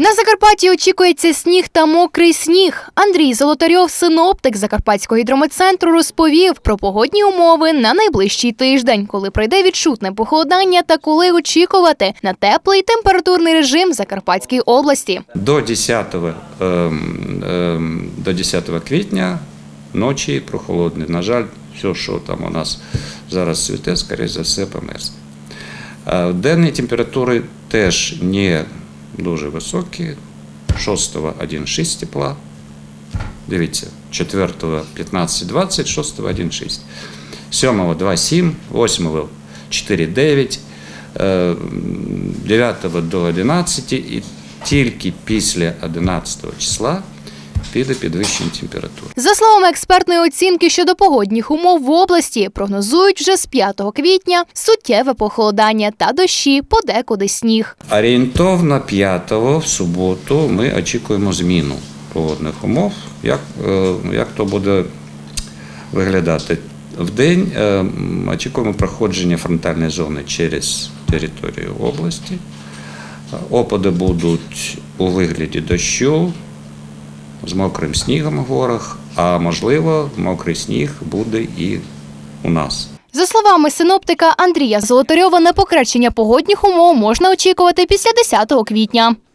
На Закарпатті очікується сніг та мокрий сніг. Андрій Золотарьов, синоптик Закарпатського гідрометцентру, розповів про погодні умови на найближчий тиждень, коли пройде відчутне похолодання та коли очікувати на теплий температурний режим Закарпатській області. До 10, ем, ем, до 10 квітня ночі прохолодні. На жаль, все, що там у нас зараз цвіте, скоріше за все, померзне. Е, Денні температури теж не дуже високі. 6 1,6 тепла. Дивіться, 4 15-20, 6 1,6. 7 2,7, 8 4,9, е, 9 до 11 і тільки після 11 числа піде підвищення температури. За словами експертної оцінки щодо погодних умов в області, прогнозують вже з 5 квітня суттєве похолодання та дощі, подекуди сніг. Орієнтовно 5 в суботу ми очікуємо зміну погодних умов. Як, е, як то буде виглядати? В день е, очікуємо проходження фронтальної зони через територію області. Опади будуть у вигляді дощу з мокрим снігом в горах, а можливо, мокрий сніг буде і у нас. За словами синоптика Андрія Золотарьова, на покращення погодних умов можна очікувати після 10 квітня.